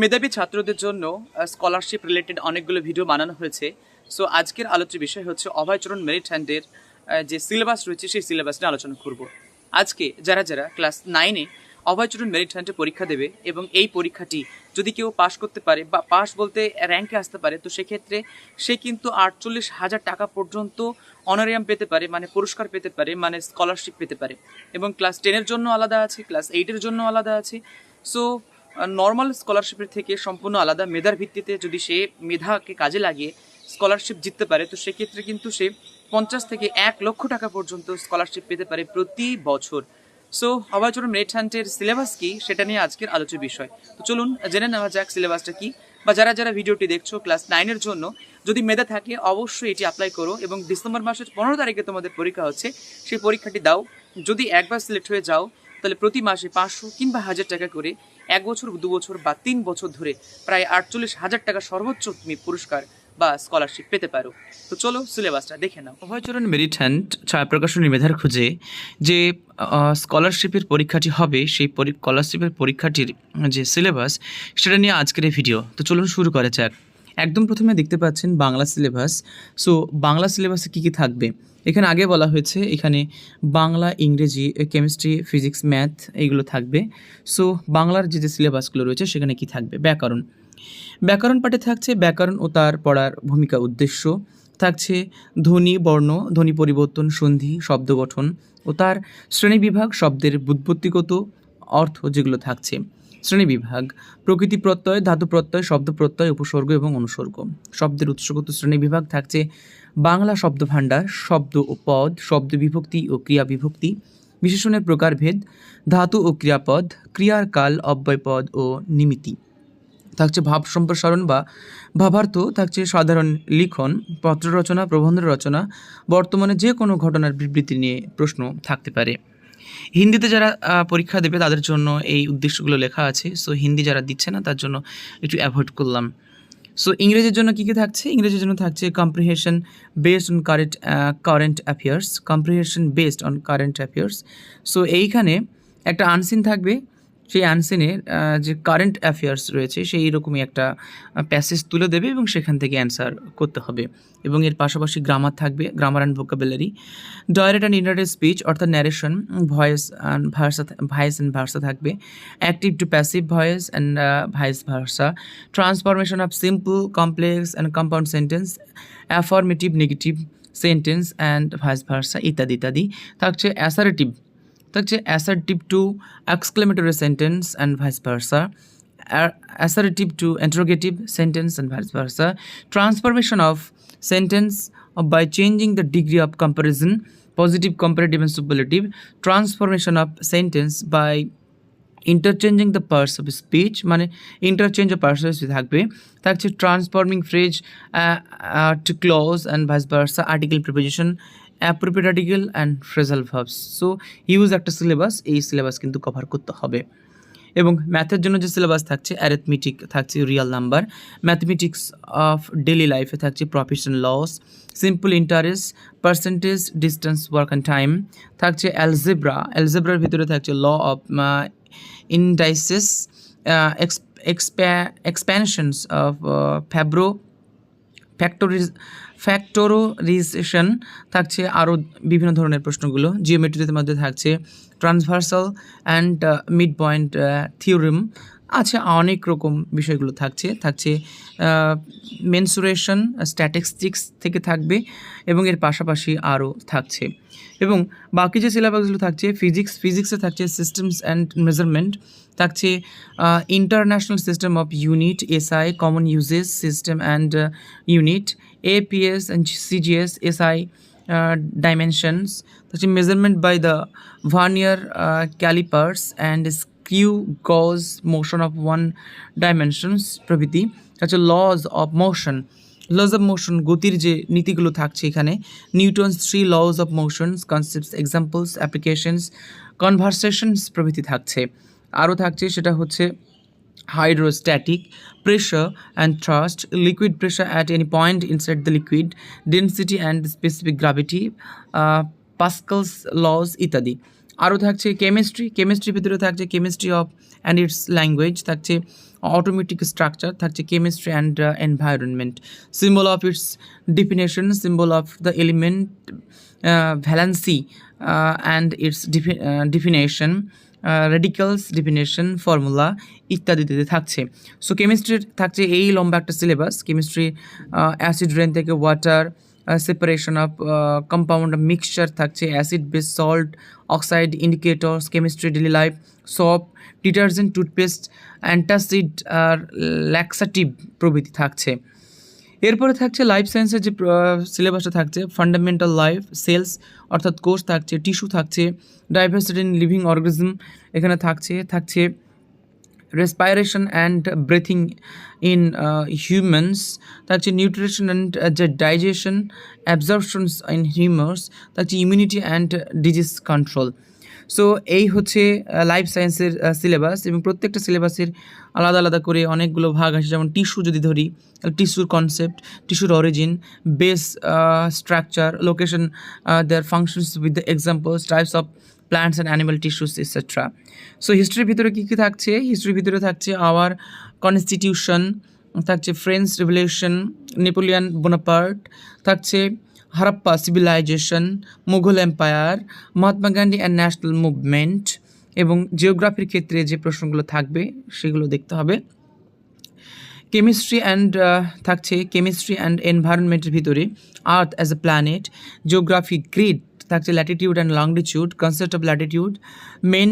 মেধাবী ছাত্রদের জন্য স্কলারশিপ রিলেটেড অনেকগুলো ভিডিও বানানো হয়েছে। সো আজকের আলোচ্য বিষয় হচ্ছে অভয়চরণ মেরিট হ্যান্ডের যে সিলেবাস রয়েছে, সেই সিলেবাস নিয়ে আলোচনা করব। আজকে যারা যারা ক্লাস নাইনে অভয়চরণ মেরিট হ্যান্ডে পরীক্ষা দেবে এবং এই পরীক্ষাটি যদি কেউ পাশ করতে পারে বা পাশ বলতে র্যাঙ্কে আসতে পারে, তো সেক্ষেত্রে সে কিন্তু আটচল্লিশ হাজার টাকা পর্যন্ত অনারিয়াম পেতে পারে মানে পুরস্কার পেতে পারে মানে স্কলারশিপ পেতে পারে। এবং ক্লাস টেনের জন্য আলাদা আছে ক্লাস এইটের জন্য আলাদা আছে। সো নর্মাল স্কলারশিপের থেকে সম্পূর্ণ আলাদা। মেধার ভিত্তিতে যদি সে মেধাকে কাজে লাগিয়ে স্কলারশিপ জিততে পারে, তো সেক্ষেত্রে কিন্তু সে পঞ্চাশ থেকে এক লক্ষ টাকা পর্যন্ত স্কলারশিপ পেতে পারে প্রতি বছর। সো অবাচরণ রেড হ্যান্ডের সিলেবাস কি? সেটা নিয়ে আজকের আলোচ্য বিষয়। তো চলুন, জেনে নেওয়া যাক সিলেবাসটা কি। বা যারা যারা ভিডিওটি দেখছ ক্লাস নাইনের জন্য, যদি মেধা থাকে, অবশ্যই এটি অ্যাপ্লাই করো এবং ডিসেম্বর মাসের পনেরো তারিখে তোমাদের পরীক্ষা হচ্ছে, সেই পরীক্ষাটি দাও। যদি একবার সিলেক্ট হয়ে যাও, তাহলে প্রতি মাসে পাঁচশো কিংবা হাজার টাকা করে এক বছর, দু বছর বা তিন বছর ধরে প্রায় আটচল্লিশ হাজার টাকা সর্বোচ্চ তুমি পুরস্কার বা স্কলারশিপ পেতে পারো। তো চলো সিলেবাসটা দেখে নাও। অভয়চরণ মেরিট্যান্ড ছায়া প্রকাশনী মেধার খুঁজে যে স্কলারশিপের পরীক্ষাটি হবে, সেই স্কলারশিপের পরীক্ষাটির যে সিলেবাস সেটা নিয়ে আজকের এই ভিডিও তো চলুন শুরু করা যাক। একদম প্রথমে দেখতে পাচ্ছেন বাংলা সিলেবাস সো বাংলা সিলেবাসে কী কী থাকবে? এখানে আগে বলা হয়েছে, এখানে বাংলা, ইংরেজি, কেমিস্ট্রি, ফিজিক্স, ম্যাথ এইগুলো থাকবে। সো, বাংলার যে যে সিলেবাসগুলো রয়েছে সেখানে কি থাকবে? ব্যাকরণ। ব্যাকরণ পাঠে থাকছে ব্যাকরণ ও তার পড়ার ভূমিকা উদ্দেশ্য। থাকছে ধ্বনি, বর্ণ, ধ্বনি পরিবর্তন, সন্ধি, শব্দ গঠন ও তার শ্রেণীবিভাগ শব্দের বুৎপত্তিগত অর্থ যেগুলো থাকছে। শ্রেণীবিভাগ প্রকৃতি প্রত্যয়, ধাতু প্রত্যয়, শব্দ প্রত্যয়, উপসর্গ এবং অনুসর্গ। শব্দের উৎসগত শ্রেণীবিভাগ থাকছে বাংলা শব্দ ভাণ্ডার শব্দ ও পদ, শব্দ বিভক্তি ও ক্রিয়া বিভক্তি, বিশেষণের প্রকারভেদ, ধাতু ও ক্রিয়াপদ, ক্রিয়ার কাল, অব্যয়পদ ও নিমিতি থাকছে ভাব সম্প্রসারণ বা ভাবার্থ, থাকছে সাধারণ লিখন, পত্র রচনা, প্রবন্ধ রচনা, বর্তমানে যে কোনো ঘটনার বিবৃতি নিয়ে প্রশ্ন থাকতে পারে। হিন্দিতে যারা পরীক্ষা দেবে তাদের জন্য এই উদ্দেশ্যগুলো লেখা আছে। সো হিন্দি যারা দিচ্ছে না, তার জন্য একটু অ্যাভয়েড করলাম। সো ইংরেজির জন্য কী কী থাকছে? ইংরেজির জন্য থাকছে comprehension based on current current affairs comprehension based on current affairs so এইখানে একটা আনসিন থাকবে। সেই আনসিনের যে কারেন্ট অ্যাফেয়ার্স রয়েছে, সেই রকমই একটা প্যাসেজ তুলে দেবে এবং সেখান থেকে অ্যান্সার করতে হবে। এবং এর পাশাপাশি গ্রামার থাকবে grammar and vocabulary direct and indirect speech অর্থাৎ narration voice and versa voice and versa থাকবে। Active to passive voice and vice versa transformation of simple complex and compound sentence affirmative negative sentence and vice versa ইত্যাদি ইত্যাদি। থাকছে assertive থাকছে assertive to exclamatory sentence and vice versa assertive to interrogative sentence and vice versa transformation of sentence by changing the degree of comparison positive comparative and superlative transformation of sentence by interchanging the parts of speech মানে interchange of parts থাকবে। থাকছে transforming phrase to clause and vice versa article preposition appropriate article and phrasal verbs so huge একটা syllabus এই syllabus কিন্তু cover করতে হবে। এবং ম্যাথের জন্য যে সিলেবাস থাকছে অ্যারিথমেটিক থাকছে real number mathematics of daily লাইফে থাকছে profession loss simple interest percentage distance work and time থাকছে অ্যালজেব্রা অ্যালজেব্রার ভিতরে থাকছে law of indices expansions of ফ্যাব্রো factorise factorisation থাকছে আরও বিভিন্ন ধরনের প্রশ্নগুলো। জিওমেট্রিতে মধ্যে থাকছে transversal and mid point theorem আছে অনেক রকম বিষয়গুলো থাকছে। থাকছে মেনসুরেশন স্ট্যাটিস্টিক্স থেকে থাকবে এবং এর পাশাপাশি আরও থাকছে। এবং বাকি যে সিলেবাসগুলো থাকছে ফিজিক্স ফিজিক্সে থাকছে সিস্টেমস অ্যান্ড মেজারমেন্ট থাকছে international system of unit SI common uses system and unit FPS and CGS SI dimensions থাকছে measurement by the vernier callipers and screw gauge motion of one dimensions প্রভৃতি। হচ্ছে laws of motion laws of motion গতির যে নীতিগুলো থাকছে এখানে, Newton's three laws of motions concepts examples applications conversations প্রভৃতি থাকছে। আরও থাকছে, সেটা হচ্ছে hydrostatic pressure and thrust liquid pressure at any point inside the liquid density and specific gravity pascal's laws ইত্যাদি। আরও থাকছে কেমিস্ট্রি কেমিস্ট্রির ভিতরে থাকছে chemistry of and its language থাকছে অটোমেটিক স্ট্রাকচার থাকছে chemistry and environment symbol of its definition symbol of the element valency and its definition radicals definition formula ইত্যাদি ইত্যাদিতে থাকছে। সো কেমিস্ট্রির থাকছে এই লম্বা একটা সিলেবাস কেমিস্ট্রি অ্যাসিড রেন থেকে water separation of compound mixture থাকছে acid base salt oxide indicators chemistry daily life soap detergent toothpaste antacid আর ল্যাক্সাটিভ প্রভৃতি থাকছে। এরপরে থাকছে লাইফ সায়েন্সের যে সিলেবাসটা থাকছে ফান্ডামেন্টাল লাইফ সেলস অর্থাৎ কোর্স থাকছে টিস্যু থাকছে ডাইভার্সিটি ইন লিভিং অর্গানিজম এখানে থাকছে থাকছে respiration and breathing in humans থাকছে নিউট্রিশন অ্যান্ড যে ডাইজেশন অ্যাবজর্পশনস ইন হিউমার্স থাকছে immunity and disease control so এই হচ্ছে লাইফ সায়েন্সের সিলেবাস এবং প্রত্যেকটা সিলেবাসের আলাদা আলাদা করে অনেকগুলো ভাগ আছে যেমন টিস্যু যদি ধরি টিস্যুর কনসেপ্ট টিস্যুর origin base structure location their functions with the examples types of plants and animal tissues etcetera so হিস্ট্রির ভিতরে কী কী থাকছে? হিস্ট্রির ভিতরে থাকছে আওয়ার কনস্টিটিউশন থাকছে ফ্রেঞ্চ রেভলিউশন নেপোলিয়ান বোনাপার্ট থাকছে Harappa civilisation Mughal empire Mahatma Gandhi and national movement এবং জিওগ্রাফির ক্ষেত্রে যে প্রশ্নগুলো থাকবে, সেগুলো দেখতে হবে। কেমিস্ট্রি অ্যান্ড থাকছে কেমিস্ট্রি অ্যান্ড এনভায়রনমেন্টের ভিতরে earth as a planet geography grid থাকছে latitude and longitude concept of latitude main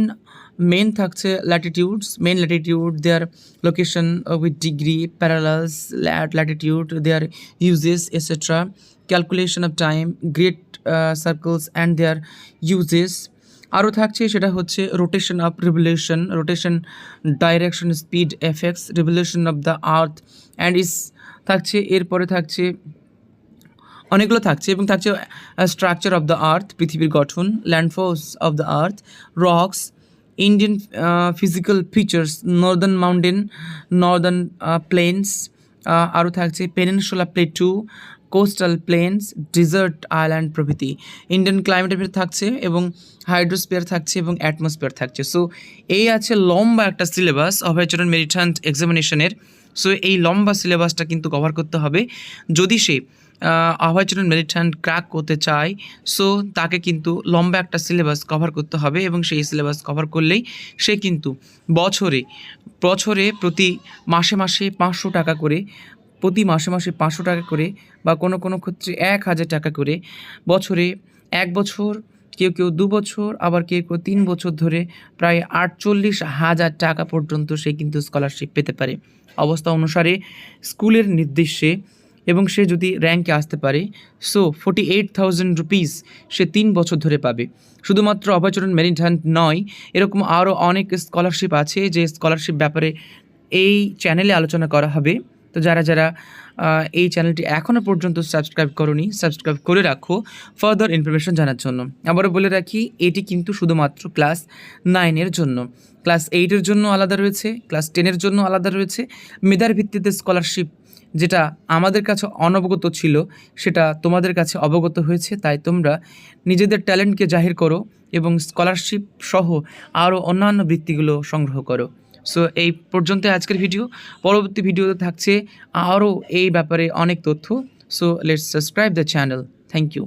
main থাকছে latitudes main latitude their location with degree parallels latitude their uses etcetera calculation of time great circles and their uses আরও থাকছে, সেটা হচ্ছে rotation of revolution rotation direction speed effects revolution of the earth and is থাকছে, এরপরে থাকছে, অনেকগুলো থাকছে এবং থাকছে স্ট্রাকচার অফ দ্য আর্থ পৃথিবীর গঠন landforms of the earth rocks Indian physical features northern mountain northern plains আরও থাকছে peninsula plateau coastal plains, desert island প্রভৃতি। ইন্ডিয়ান ক্লাইমেটের ভিতরে থাকছে এবং হাইড্রোস্পিয়ার থাকছে এবং অ্যাটমসফিয়ার থাকছে। সো এই আছে লম্বা একটা সিলেবাস অভয়চরণ মেরিটান্ট এক্সামিনেশনের সো এই লম্বা সিলেবাসটা কিন্তু কভার করতে হবে। যদি সে আহ্বাচরণ মেরিটান্ট ক্র্যাক করতে চায় সো তাকে কিন্তু লম্বা একটা সিলেবাস কভার করতে হবে এবং সেই সিলেবাস কভার করলেই সে কিন্তু বছরে বছরে প্রতি মাসে মাসে পাঁচশো টাকা করে প্রতি মাসে মাসে পাঁচশো টাকা করে বা কোনো কোনো ক্ষেত্রে এক হাজার টাকা করে। বছরে এক বছর, কেউ কেউ দু বছর, আবার কেউ কেউ তিন বছর ধরে প্রায় আটচল্লিশ হাজার টাকা পর্যন্ত সে কিন্তু স্কলারশিপ পেতে পারে। অবস্থা অনুসারে স্কুলের নির্দেশে এবং সে যদি র্যাঙ্কে আসতে পারে so forty eight thousand rupees say তিন বছর ধরে পাবে। শুধুমাত্র অভয়চরণ মেরিট নয়, এরকম আরও অনেক স্কলারশিপ আছে যে স্কলারশিপ ব্যাপারে এই চ্যানেলে আলোচনা করা হবে। তো যারা যারা এই চ্যানেলটি এখনও পর্যন্ত সাবস্ক্রাইব করনি, সাবস্ক্রাইব করে রাখো ফার্দার ইনফরমেশন জানার জন্য। আবারও বলে রাখি, এটি কিন্তু শুধুমাত্র ক্লাস নাইনের জন্য। ক্লাস এইটের জন্য আলাদা রয়েছে ক্লাস টেনের জন্য আলাদা রয়েছে। মেধার ভিত্তিতে স্কলারশিপ যেটা আমাদের কাছে অনবগত ছিল, সেটা তোমাদের কাছে অবগত হয়েছে, তাই তোমরা নিজেদের ট্যালেন্টকে জাহির করো এবং স্কলারশিপ সহ আরও অন্যান্য বৃত্তিগুলো সংগ্রহ করো। সো এই পর্যন্ত আজকের ভিডিও পরবর্তী ভিডিওতে থাকছে আরও এই ব্যাপারে অনেক তথ্য. So let's subscribe the channel thank you